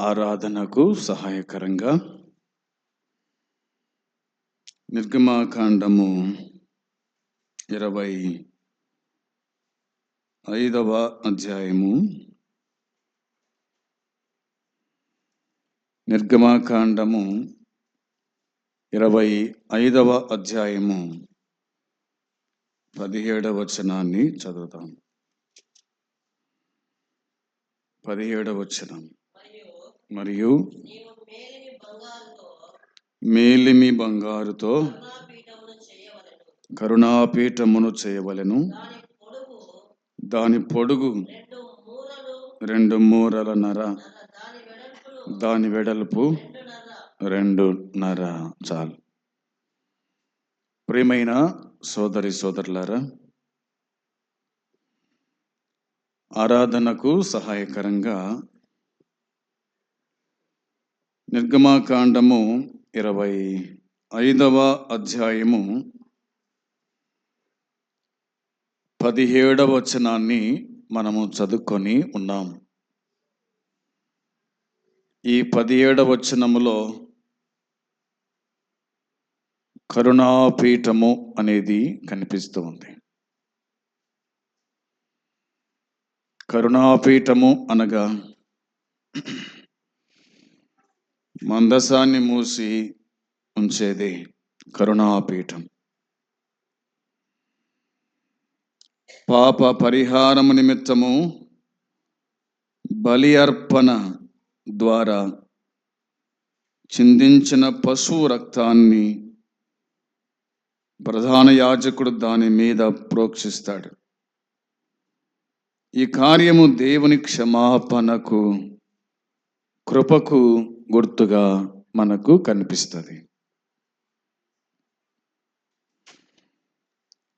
ఆరాధనకు సహాయకరంగా నిర్గమాకాండము ఇరవై ఐదవ అధ్యాయము. నిర్గమాకాండము ఇరవై ఐదవ అధ్యాయము పదిహేడవ వచనాన్ని చదువుతాం. పదిహేడవ వచనం. మరియు మేలిమి బంగారుతో కరుణాపీఠమును చేయవలెను. దాని పొడుగు రెండు మూరల నర దాని వెడల్పు రెండున్నర చాలు. ప్రియమైన సోదరి సోదరులారా ఆరాధనకు సహాయకరంగా నిర్గమాకాండము ఇరవై ఐదవ అధ్యాయము పదిహేడవ వచనాన్ని మనము చదువుకొని ఉన్నాం. ఈ పదిహేడవ వచనములో కరుణాపీఠము అనేది కనిపిస్తూ ఉంది. కరుణాపీఠము అనగా మందసాన్ని మూసి ఉంచేది కరుణాపీఠం. పాప పరిహారము నిమిత్తము బలి అర్పణ ద్వారా చిందించిన పశువు రక్తాన్ని ప్రధాన యాజకుడు దాని మీద ప్రోక్షిస్తాడు. ఈ కార్యము దేవుని క్షమాపణకు కృపకు గుర్తుగా మనకు కనిపిస్తుంది.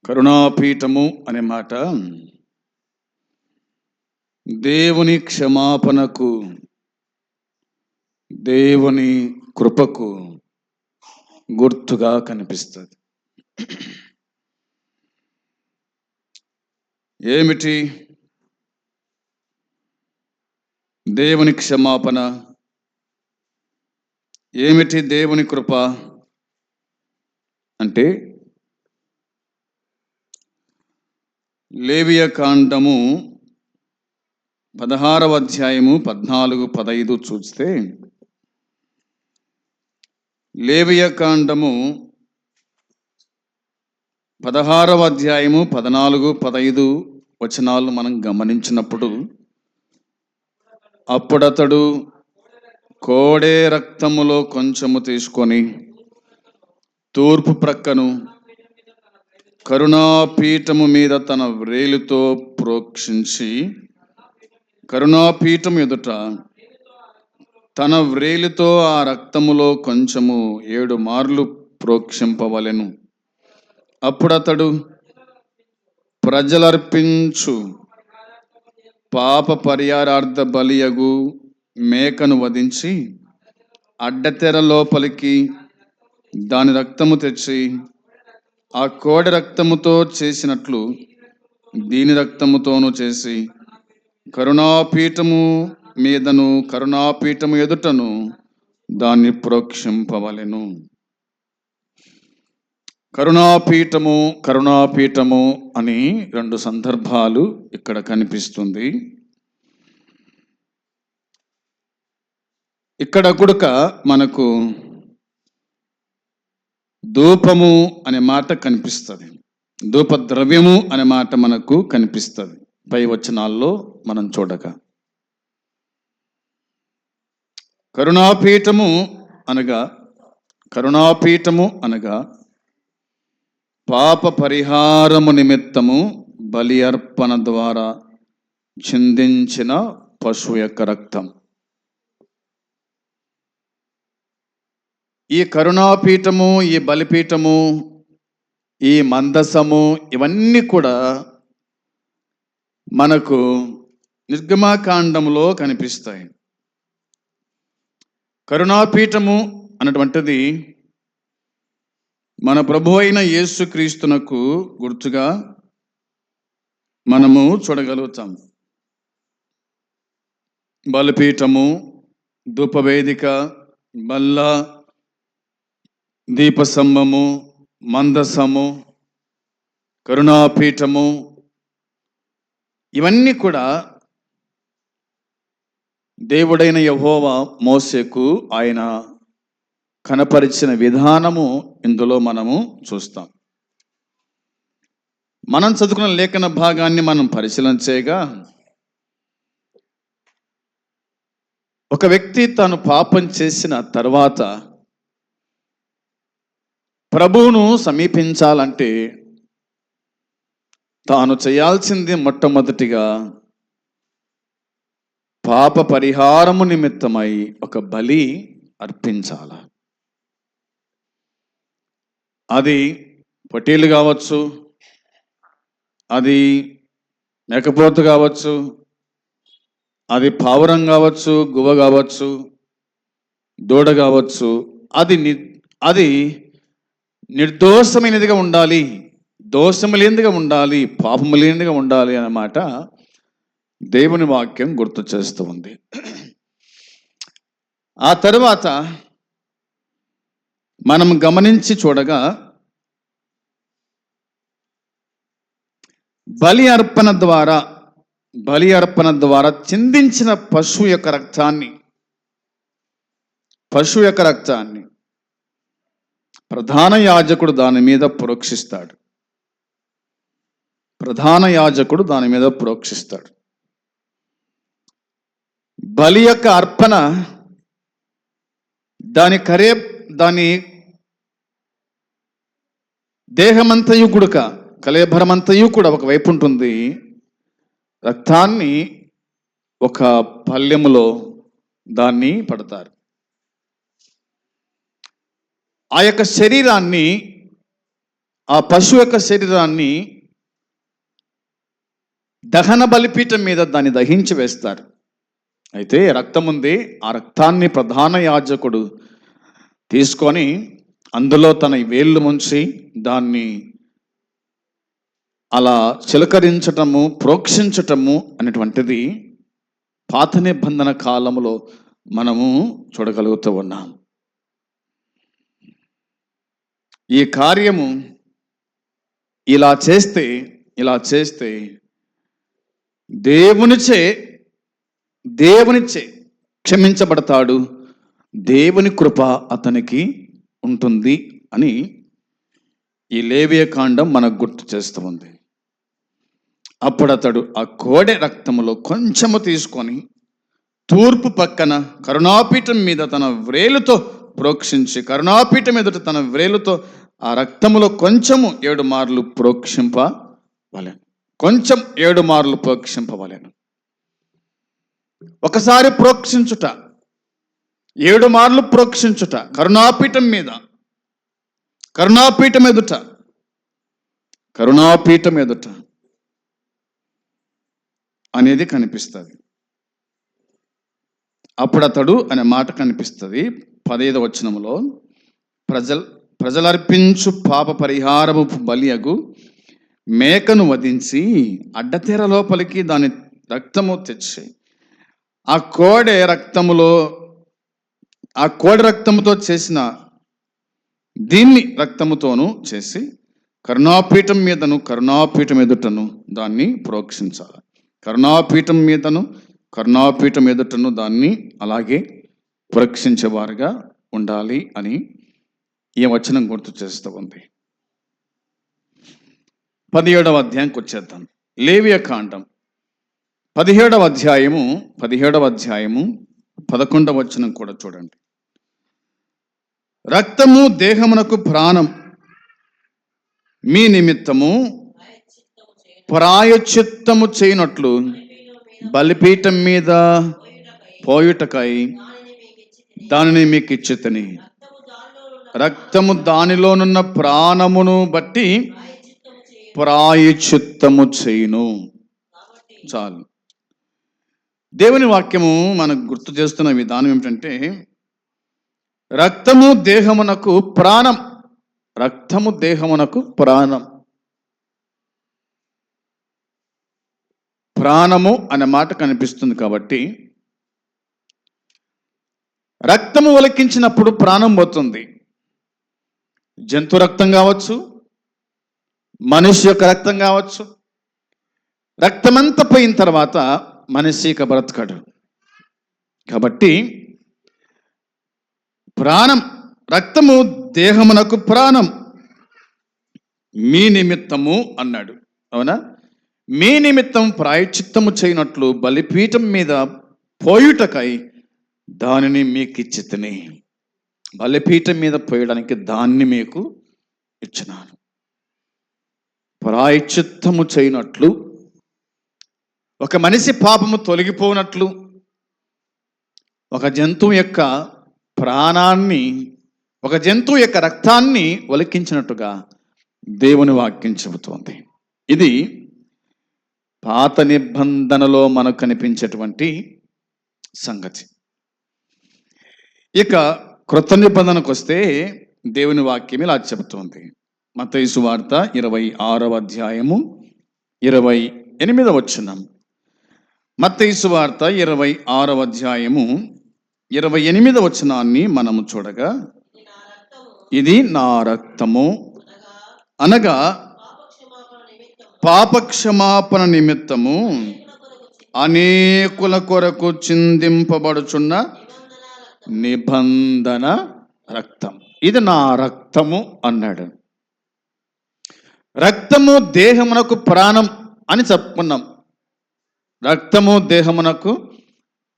కరుణాపీఠము అనే మాట దేవుని క్షమాపణకు దేవుని కృపకు గుర్తుగా కనిపిస్తుంది. ఏమిటి? దేవుని క్షమాపణ ఏమిటి దేవుని కృప? అంటే లేవియ కాండము పదహారవ అధ్యాయము పద్నాలుగు పదైదు చూస్తే లేవియ కాండము పదహారవ అధ్యాయము పద్నాలుగు పదైదు వచనాలు మనం గమనించినప్పుడు అప్పుడతడు కోడే రక్తములో కొంచెము తీసుకొని తూర్పు ప్రక్కను కరుణాపీఠము మీద తన వ్రేలుతో ప్రోక్షించి కరుణాపీఠం ఎదుట తన వ్రేలితో ఆ రక్తములో కొంచెము ఏడు మార్లు ప్రోక్షింపవలెను. అప్పుడతడు ప్రజలర్పించు పాప పరిహారార్థ బలియగు మేకను వధించి అడ్డతెర లోపలికి దాని రక్తము తెచ్చి ఆ కోడి రక్తముతో చేసినట్లు దీని రక్తముతోనూ చేసి కరుణాపీఠము మీదను కరుణాపీఠము ఎదుటను దాన్ని ప్రోక్షింపవలెను. కరుణాపీఠము కరుణాపీఠము అని రెండు సందర్భాలు ఇక్కడ కనిపిస్తుంది. ఇక్కడ కూడక మనకు ధూపము అనే మాట కనిపిస్తుంది. ధూప ద్రవ్యము అనే మాట మనకు కనిపిస్తుంది. పై వచనాల్లో మనం చూడక. కరుణాపీఠము అనగా కరుణాపీఠము అనగా పాప పరిహారము నిమిత్తము బలి అర్పణ ద్వారా చిందించిన పశువు యొక్క రక్తం. ఈ కరుణాపీఠము ఈ బలిపీఠము ఈ మందసము ఇవన్నీ కూడా మనకు నిర్గమాకాండములో కనిపిస్తాయి. కరుణాపీఠము అన్నటువంటిది మన ప్రభు అయిన యేసుక్రీస్తునకు గుర్తుగా మనము చూడగలుగుతాం. బలిపీఠము ధూపవేదిక బల్ల దీపస్తంభము మందసము కరుణాపీఠము ఇవన్నీ కూడా దేవుడైన యహోవా మోసేకు ఆయన కనపరిచిన విధానము ఇందులో మనము చూస్తాం. మనం చదువుకున్న లేఖన భాగాన్ని మనం పరిశీలన చేయగా ఒక వ్యక్తి తాను పాపం చేసిన తర్వాత ప్రభువును సమీపించాలంటే తాను చేయాల్సింది మొట్టమొదటిగా పాప పరిహారము నిమిత్తమై ఒక బలి అర్పించాల? అది పొటీలు కావచ్చు అది మేకపోతు కావచ్చు అది పావురం కావచ్చు గువ్వ కావచ్చు దూడ కావచ్చు అది ని అది నిర్దోషమైనదిగా ఉండాలి దోషము లేనిదిగా ఉండాలి పాపము లేనిదిగా ఉండాలి అన్నమాట దేవుని వాక్యం గుర్తు చేస్తూ ఉంది. ఆ తరువాత మనం గమనించి చూడగా బలి అర్పణ ద్వారా బలి అర్పణ ద్వారా చిందించిన పశువు యొక్క రక్తాన్ని పశువు యొక్క రక్తాన్ని ప్రధాన యాజకుడు దాని మీద ప్రోక్షిస్తాడు. ప్రధాన యాజకుడు దాని మీద ప్రోక్షిస్తాడు. బలి యొక్క అర్పణ దాని కరే దాని దేహమంతయు గుడుక కలేభరమంతయు కూడా ఒక వైపు ఉంటుంది. రక్తాన్ని ఒక పల్లెములో దాన్ని పడతారు. ఆ యొక్క శరీరాన్ని ఆ పశువు యొక్క శరీరాన్ని దహన బలిపీఠం మీద దాన్ని దహించి వేస్తారు. అయితే రక్తం ఉంది ఆ రక్తాన్ని ప్రధాన యాజకుడు తీసుకొని అందులో తన వేళ్ళు ముంచి దాన్ని అలా చిలకరించటము ప్రోక్షించటము అనేటువంటిది పాత నిబంధన కాలంలో మనము చూడగలుగుతూ ఉన్నాం. ఈ కార్యము ఇలా చేస్తే ఇలా చేస్తే దేవునిచే దేవునిచే క్షమించబడతాడు. దేవుని కృప అతనికి ఉంటుంది అని ఈ లేవియ కాండం మనకు గుర్తు చేస్తూ ఉంది. అప్పుడు అతడు ఆ కోడె రక్తములో కొంచెము తీసుకొని తూర్పు పక్కన కరుణాపీఠం మీద తన వ్రేలుతో ప్రోక్షించి కరుణాపీఠం ఎదుట తన వ్రేలుతో ఆ రక్తములో కొంచెము ఏడు మార్లు ప్రోక్షింపవలెను కొంచెం ఏడు మార్లు ప్రోక్షింపవలెను ఒకసారి ప్రోక్షించుట ఏడు మార్లు ప్రోక్షించుట కరుణాపీఠం మీద కరుణాపీఠం ఎదుట కరుణాపీఠం ఎదుట అనేది కనిపిస్తుంది. అప్పుడతడు అనే మాట కనిపిస్తుంది. పదైదు వచనములో ప్రజల ప్రజలర్పించు పాప పరిహారము బలియగు మేకను వధించి అడ్డతెర లోపలికి దాని రక్తము తెచ్చి ఆ కోడె రక్తములో ఆ కోడె రక్తముతో చేసిన దీన్ని రక్తముతోనూ చేసి కరుణాపీఠం మీదను కరుణాపీఠం ఎదుటను దాన్ని ప్రోక్షించాలి. కరుణాపీఠం మీదను కరుణాపీఠం ఎదుటను దాన్ని అలాగే ప్రోక్షించేవారుగా ఉండాలి అని ఈ వచనం గుర్తు చేస్తూ ఉంది. పదిహేడవ అధ్యాయంకి వచ్చేద్దాం. లేవియ కాండం పదిహేడవ అధ్యాయము పదిహేడవ అధ్యాయము పదకొండవ వచనం కూడా చూడండి. రక్తము దేహమునకు ప్రాణం. మీ నిమిత్తము ప్రాయచిత్తము చేయనట్లు. బలిపీఠం మీద పోయుటకై దానిని మీకు ఇచ్చితని. రక్తము దానిలోనున్న ప్రాణమును బట్టి ప్రాయచిత్తము చేయును. చాలు. దేవుని వాక్యము మనకు గుర్తు చేస్తున్న విధానం ఏమిటంటే రక్తము దేహమునకు ప్రాణం. రక్తము దేహమునకు ప్రాణం. ప్రాణము అనే మాట కనిపిస్తుంది కాబట్టి రక్తము ఒలికించినప్పుడు ప్రాణం పోతుంది. జంతు రక్తం కావచ్చు మనిషి యొక్క రక్తం కావచ్చు రక్తమంతా పోయిన తర్వాత మనిషి ఇక బ్రతకడు. కాబట్టి ప్రాణం రక్తము దేహమునకు ప్రాణం. మీ నిమిత్తము అన్నాడు. అవునా? మీ నిమిత్తం ప్రాయచిత్తము చేయనట్లు బలిపీఠం మీద పోయుటకై దానిని మీకు ఇచ్చితిని బలిపీఠం మీద పోయడానికి దాన్ని మీకు ఇచ్చినాను. ప్రాయచిత్తము చేయనట్లు ఒక మనిషి పాపము తొలగిపోనట్లు ఒక జంతువు యొక్క ప్రాణాన్ని ఒక జంతువు యొక్క రక్తాన్ని ఒలికించినట్టుగా దేవుని వాక్యం చెబుతోంది. ఇది పాత నిబంధనలో మనకు కనిపించేటువంటి సంగతి. ఇక క్రొత్త నిబంధనకు వస్తే దేవుని వాక్యం ఇలా చెబుతోంది. మతైసు వార్త ఇరవై ఆరవ అధ్యాయము ఇరవై ఎనిమిదవ వచనం. మత్తయిసు వార్త ఇరవై ఆరవ అధ్యాయము ఇరవై ఎనిమిదవ వచనాన్ని మనము చూడగా ఇది నా రక్తము అనగా పాపక్షమాపణ నిమిత్తము అనేకుల కొరకు చిందింపబడుచున్న నిబంధన రక్తం. ఇది నా రక్తము అన్నాడు. రక్తము దేహమునకు ప్రాణం అని చెప్పుకున్నాం. రక్తము దేహమునకు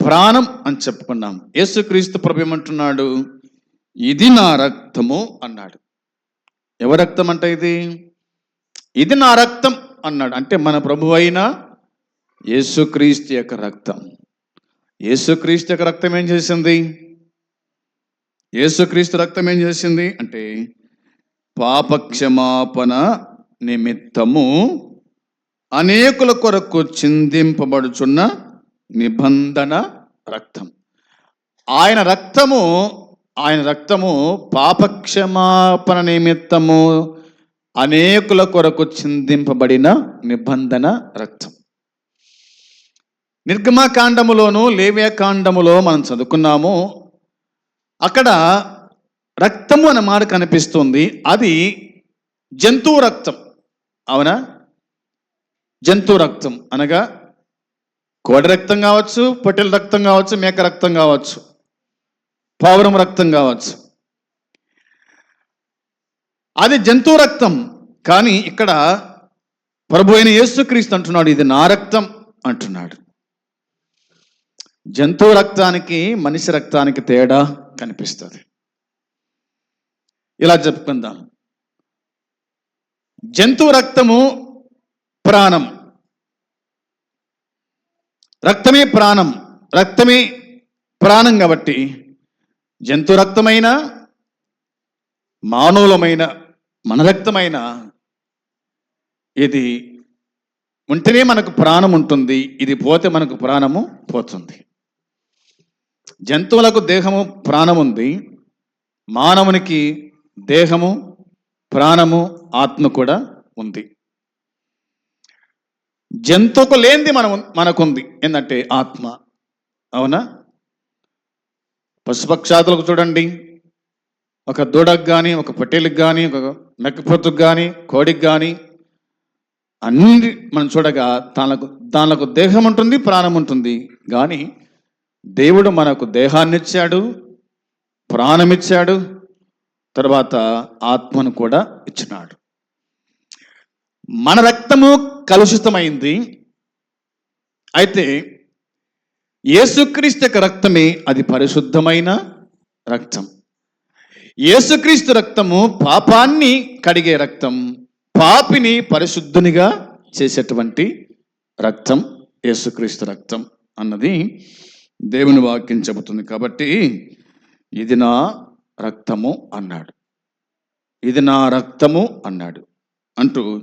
ప్రాణం అని చెప్పుకున్నాం. యేసుక్రీస్తు ప్రభు ఏమంటున్నాడు? ఇది నా రక్తము అన్నాడు. ఎవరి రక్తం అంటే ఇది? ఇది నా రక్తం అన్నాడు. అంటే మన ప్రభు అయిన యేసుక్రీస్తు యొక్క రక్తం. యేసుక్రీస్తు యొక్క రక్తం ఏం చేసింది? యేసుక్రీస్తు రక్తం ఏం చేసింది? అంటే పాపక్షమాపణ నిమిత్తము అనేకుల కొరకు చిందింపబడుచున్న నిబంధన రక్తం. ఆయన రక్తము ఆయన రక్తము పాపక్షమాపణ నిమిత్తము అనేకుల కొరకు చిందింపబడిన నిబంధన రక్తం. నిర్గమకాండములోను లేవ్యకాండములో మనం చదువుకున్నాము. అక్కడ రక్తము అనే మాట కనిపిస్తుంది. అది జంతువు రక్తం. అవునా? జంతు రక్తం అనగా కోడి రక్తం కావచ్చు పొట్టెల రక్తం కావచ్చు మేక రక్తం కావచ్చు పావురం రక్తం కావచ్చు. అది జంతు రక్తం. కానీ ఇక్కడ ప్రభు అయిన యేసుక్రీస్తు అంటున్నాడు ఇది నా రక్తం అంటున్నాడు. జంతు రక్తానికి మనిషి రక్తానికి తేడా కనిపిస్తుంది. ఇలా చెప్పుకుందాం. జంతు రక్తము ప్రాణం. రక్తమే ప్రాణం. రక్తమే ప్రాణం కాబట్టి జంతు రక్తమైన మానవులమైన మన రక్తమైన ఇది ఉంటేనే మనకు ప్రాణం ఉంటుంది ఇది పోతే మనకు ప్రాణము పోతుంది. జంతువులకు దేహము ప్రాణం ఉంది మానవునికి దేహము ప్రాణము ఆత్మ కూడా ఉంది. జంతువుకు లేనిది మనం మనకుంది ఏంటంటే ఆత్మ. అవునా? పశుపక్షాదులకు చూడండి ఒక దూడకు కానీ ఒక పొట్టేలకు కానీ ఒక మెక్కపోతుకు కానీ కోడికి కానీ అన్ని మనం చూడగా తనకు దానికి దేహం ఉంటుంది ప్రాణం ఉంటుంది. కానీ దేవుడు మనకు దేహాన్ని ఇచ్చాడు ప్రాణం ఇచ్చాడు తర్వాత ఆత్మను కూడా ఇచ్చినాడు. మన రక్తము కలుషితమైంది. అయితే యేసుక్రీస్తు యొక్క రక్తమే అది పరిశుద్ధమైన రక్తం. యేసుక్రీస్తు రక్తము పాపాన్ని కడిగే రక్తం పాపిని పరిశుద్ధునిగా చేసేటువంటి రక్తం యేసుక్రీస్తు రక్తం అన్నది దేవుని వాక్యం చెబుతుంది కాబట్టి ఇది నా రక్తము అన్నాడు. ఇది నా రక్తము అన్నాడు. అంటూ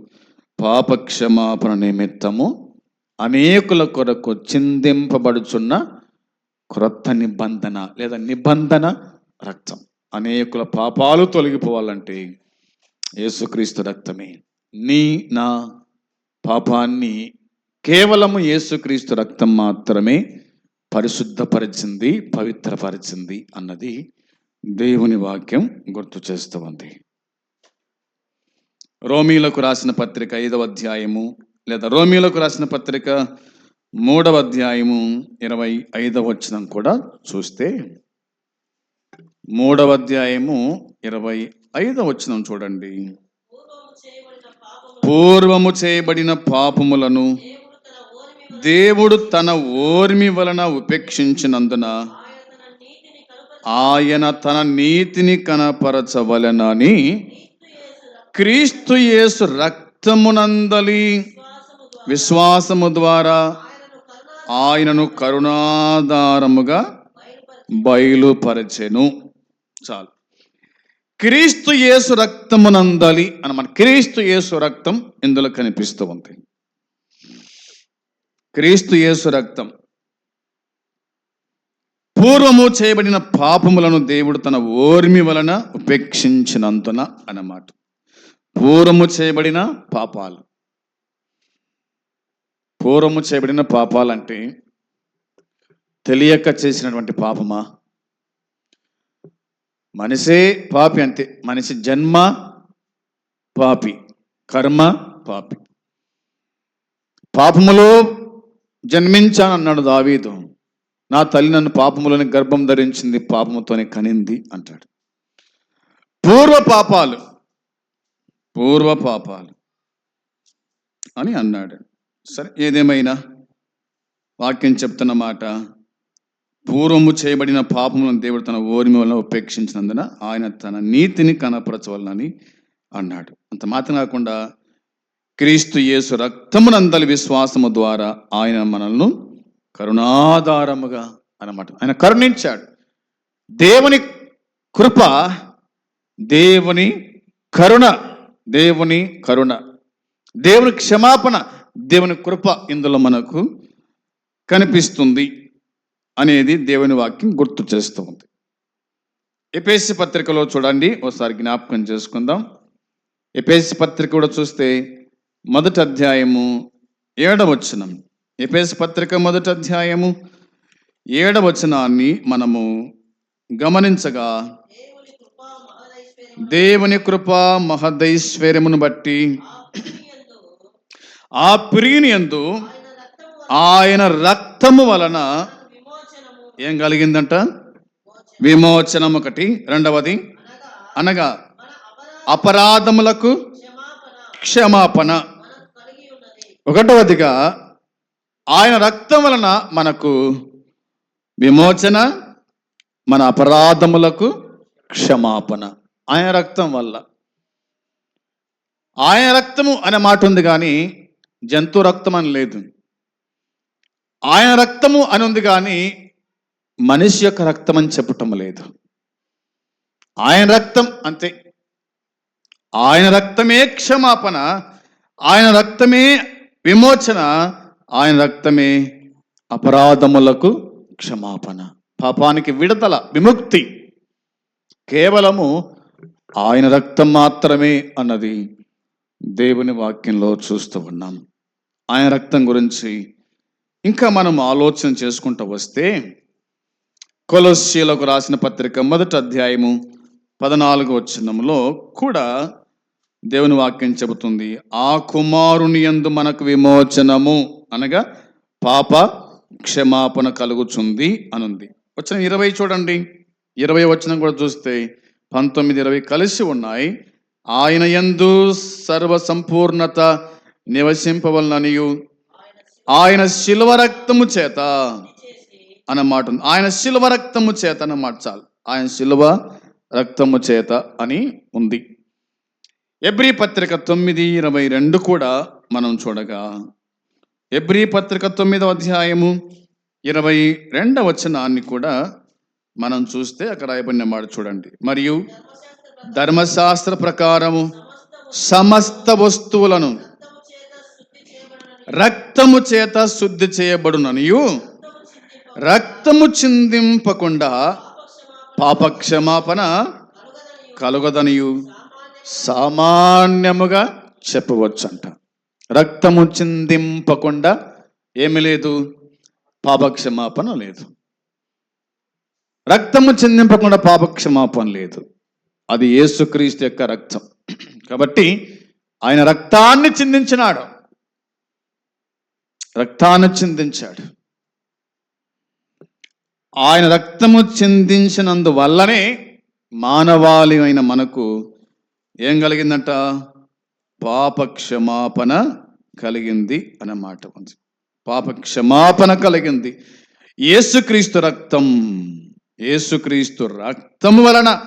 పాపక్షమాపణ నిమిత్తము అనేకుల కొరకు చిందింపబడుచున్న క్రొత్త నిబంధన లేదా నిబంధన రక్తం. అనేకుల పాపాలు తొలగిపోవాలంటే యేసుక్రీస్తు రక్తమే. నీ నా పాపాన్ని కేవలము యేసుక్రీస్తు రక్తం మాత్రమే పరిశుద్ధపరిచింది పవిత్రపరిచింది అన్నది దేవుని వాక్యం గుర్తు చేస్తూ ఉంది రోమీలకు రాసిన పత్రిక ఐదవ అధ్యాయము లేదా రోమీలకు రాసిన పత్రిక మూడవ అధ్యాయము ఇరవై ఐదవ వచనం కూడా చూస్తే మూడవ అధ్యాయము ఇరవై ఐదవ వచ్చిన చూడండి. పూర్వము చేయబడిన పాపములను దేవుడు తన ఓర్మి వలన ఉపేక్షించినందున ఆయన తన నీతిని కనపరచవలనని క్రీస్తు యేసు రక్తమునందలి విశ్వాసము ద్వారా విశ్వాసము ద్వారా ఆయనను కరుణాధారముగా బయలుపరచెను. చాలు. క్రీస్తు యేసు రక్తమునందలి అనమాట క్రీస్తు యేసు రక్తం ఇందులో కనిపిస్తూ ఉంది. క్రీస్తు యేసు రక్తం పూర్వము చేయబడిన పాపములను దేవుడు తన ఓర్మి వలన ఉపేక్షించినందున అన్నమాట. పూర్వము చేయబడిన పాపాలు. పూర్వము చేయబడిన పాపాలంటే తెలియక చేసినటువంటి పాపమా? మనిషే పాపి అంతే. మనిషి జన్మ పాపి. కర్మ పాపి. పాపములో జన్మించానన్నాడు దావీదు. నా తల్లి నన్ను పాపములని గర్భం ధరించింది పాపముతోనే కనింది అంటాడు. పూర్వ పాపాలు. పూర్వ పాపాలు అని అన్నాడు. సరే ఏదేమైనా వాక్యం చెప్తున్న మాట పూర్వము చేయబడిన పాపములను దేవుడు తన ఓర్మి వలన ఉపేక్షించినందున ఆయన తన నీతిని కనపరచవలనని అన్నాడు. అంత మాత్రం కాకుండా క్రీస్తు యేసు రక్తమునందలి విశ్వాసము ద్వారా ఆయన మనల్ని కరుణాధారముగా అన్నమాట. ఆయన కరుణించాడు. దేవుని కృప దేవుని కరుణ దేవుని కరుణ దేవుని క్షమాపణ దేవుని కృప ఇందులో మనకు కనిపిస్తుంది. అనేది దేవుని వాక్యం గుర్తు చేస్తూ ఉంది. ఎపేసి పత్రికలో చూడండి ఒకసారి జ్ఞాపకం చేసుకుందాం. ఎపేసి పత్రిక కూడా చూస్తే మొదటి అధ్యాయము ఏడవచనం ఎపేసి పత్రిక మొదటి అధ్యాయము ఏడవచనాన్ని మనము గమనించగా దేవుని కృప మహదైశ్వర్యమును బట్టి ఆ ప్రియుని యందు ఆయన రక్తము వలన ఏం కలిగిందంట? విమోచనం ఒకటి రెండవది అనగా అపరాధములకు క్షమాపణ. ఒకటవదిగా ఆయన రక్తం వలన మనకు విమోచన మన అపరాధములకు క్షమాపణ. ఆయన రక్తం వల్ల. ఆయన రక్తము అనే మాట ఉంది కానీ జంతు రక్తం అని లేదు. ఆయన రక్తము అని ఉంది కానీ మనిషి యొక్క రక్తం అని చెప్పటం లేదు. ఆయన రక్తం అంతే. ఆయన రక్తమే క్షమాపణ ఆయన రక్తమే విమోచన ఆయన రక్తమే అపరాధములకు క్షమాపణ. పాపానికి విడతల విముక్తి. కేవలము ఆయన రక్తం మాత్రమే అన్నది దేవుని వాక్యంలో చూస్తూ ఉన్నాం. ఆయన రక్తం గురించి ఇంకా మనం ఆలోచన చేసుకుంటూ వస్తే కొలస్సీలకు రాసిన పత్రిక మొదటి అధ్యాయము పదనాలుగు వచ్చినంలో కూడా దేవుని వాక్యం చెబుతుంది ఆ కుమారుని యందు మనకు విమోచనము అనగా పాప క్షమాపణ కలుగుచుంది అనుంది. వచ్చిన ఇరవై చూడండి. ఇరవై వచనం కూడా చూస్తే పంతొమ్మిది ఇరవై కలిసి ఉన్నాయి. ఆయన యందు సర్వ సంపూర్ణత నివసింపవలననియు ఆయన శిల్వ రక్తము చేత అన్నమాట ఉంది. ఆయన శిలువ రక్తము చేత అన్నమాట చాలు. ఆయన శిలువ రక్తము చేత అని ఉంది. ఎబ్రి పత్రిక తొమ్మిది ఇరవై రెండు కూడా మనం చూడగా ఎబ్రి పత్రిక తొమ్మిదవ అధ్యాయము ఇరవై రెండవ వచనాన్ని కూడా మనం చూస్తే అక్కడ రాయబడిన మాట చూడండి. మరియు ధర్మశాస్త్ర ప్రకారము సమస్త వస్తువులను రక్తము చేత శుద్ధి చేయబడుననియు రక్తము చిందింపకుండా పాపక్షమాపణ కలుగదనియు. సామాన్యముగా చెప్పవచ్చంట. రక్తము చిందింపకుండా ఏమి లేదు పాపక్షమాపణ లేదు. రక్తము చిందింపకుండా పాపక్షమాపణ లేదు. అది యేసుక్రీస్తు యొక్క రక్తం. కాబట్టి ఆయన రక్తాన్ని చిందించినాడు. రక్తాన్ని చిందించాడు. ఆయన రక్తము చిందించినందువల్లనే మానవాళి అయిన మనకు ఏం కలిగిందంట? పాపక్షమాపణ కలిగింది అన్నమాట ఉంది పాపక్షమాపణ కలిగింది. ఏసుక్రీస్తు రక్తం ఏసుక్రీస్తు రక్తం వలన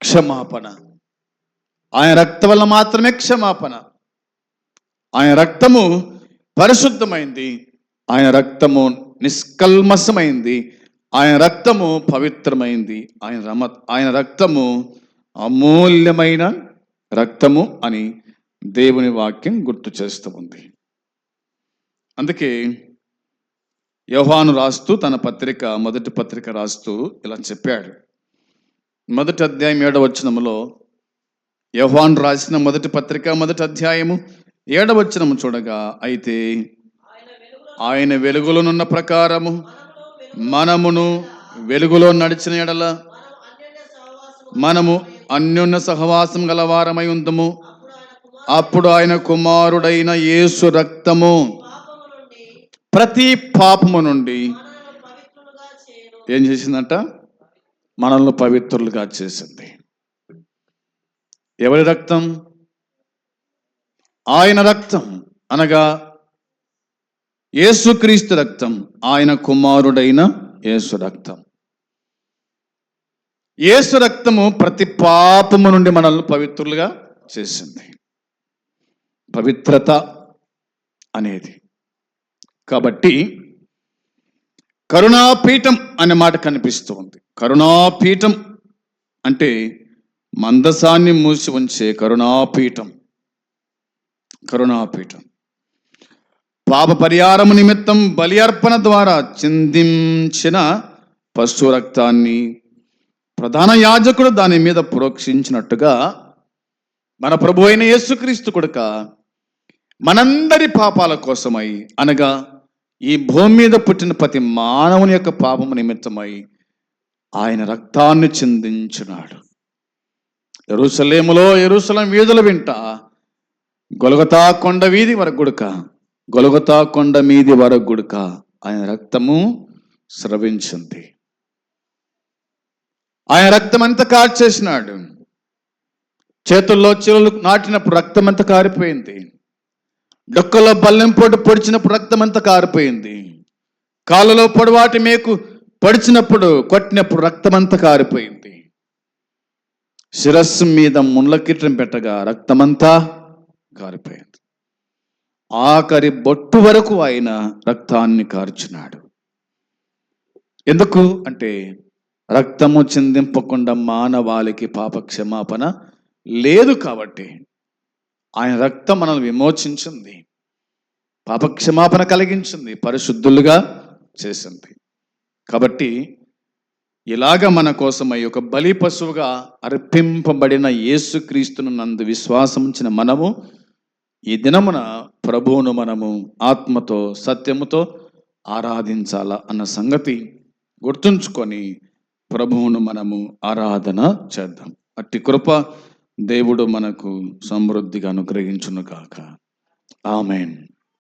క్షమాపణ. ఆయన రక్తం వల్ల మాత్రమే క్షమాపణ. ఆయన రక్తము పరిశుద్ధమైంది. ఆయన రక్తము నిష్కల్మసమైంది ఆయన రక్తము పవిత్రమైంది. ఆయన రమ ఆయన రక్తము అమూల్యమైన రక్తము అని దేవుని వాక్యం గుర్తు చేస్తూ ఉంది. అందుకే యోహాను రాస్తూ తన పత్రిక మొదటి పత్రిక రాస్తూ ఇలా చెప్పాడు. మొదటి అధ్యాయం ఏడవ వచనములో యోహాను రాసిన మొదటి పత్రిక మొదటి అధ్యాయము ఏడవచనము చూడగా అయితే ఆయన వెలుగులోనున్న ప్రకారము మనమును వెలుగులో నడిచిన ఎడల మనము అన్యోన్య సహవాసం గలవారమై ఉందము. అప్పుడు ఆయన కుమారుడైన యేసు రక్తము ప్రతి పాపము నుండి ఏం చేసిందంట? మనల్ని పవిత్రులుగా చేసింది. ఎవరి రక్తం? ఆయన రక్తం అనగా యేసుక్రీస్తు రక్తం ఆయన కుమారుడైన యేసు రక్తం. యేసు రక్తము ప్రతి పాపము నుండి మనల్ని పవిత్రులుగా చేసింది. పవిత్రత అనేది. కాబట్టి కరుణాపీఠం అనే మాట కనిపిస్తూ ఉంది కరుణాపీఠం అంటే మందసాన్ని మూసి ఉంచే కరుణాపీఠం. కరుణాపీఠం. పాప పరిహారము నిమిత్తం బలి అర్పణ ద్వారా చిందించిన పశు రక్తాన్ని ప్రధాన యాజకుడు దాని మీద ప్రోక్షించినట్టుగా మన ప్రభు అయిన యేసుక్రీస్తు కొడుక మనందరి పాపాల కోసమై అనగా ఈ భూమి మీద పుట్టిన ప్రతి మానవుని యొక్క పాపము నిమిత్తమై ఆయన రక్తాన్ని చిందించినాడు. ఎరుసలేములో ఎరుసలం వీధుల వింట గొలగతా కొండ వీధి వరకు గుడక గొలగతా కొండ మీది వరకు గుడక ఆయన రక్తము స్రవించింది. ఆయన రక్తం అంతా కార్చేసినాడు. చేతుల్లో చిరులు నాటినప్పుడు రక్తం ఎంత కారిపోయింది డొక్కలో బల్లెంపోటు పొడిచినప్పుడు రక్తం అంతా కారిపోయింది. కాళ్ళలో పొడవాటి మేకు పడిచినప్పుడు కొట్టినప్పుడు రక్తం అంతా కారిపోయింది. శిరస్సు మీద ముళ్ళ కిట్టం పెట్టగా రక్తమంతా కారిపోయింది. ఆఖరి బొట్టు వరకు ఆయన రక్తాన్ని కార్చున్నాడు. ఎందుకు? అంటే రక్తము చిందింపకుండా మానవాళికి పాప క్షమాపణ లేదు కాబట్టి ఆయన రక్తం మనల్ని విమోచించింది పాప క్షమాపణ కలిగించింది పరిశుద్ధులుగా చేసింది. కాబట్టి ఇలాగ మన కోసమై ఒక బలి పశువుగా అర్పింపబడిన యేసుక్రీస్తును నందు విశ్వాసం ఉంచిన మనము ఈ దినమున ప్రభువును మనము ఆత్మతో సత్యముతో ఆరాధించాలా అన్న సంగతి గుర్తుంచుకొని ప్రభువును మనము ఆరాధన చేద్దాం. అట్టి కృప దేవుడు మనకు సమృద్ధిగా అనుగ్రహించును కాక ఆమెన్.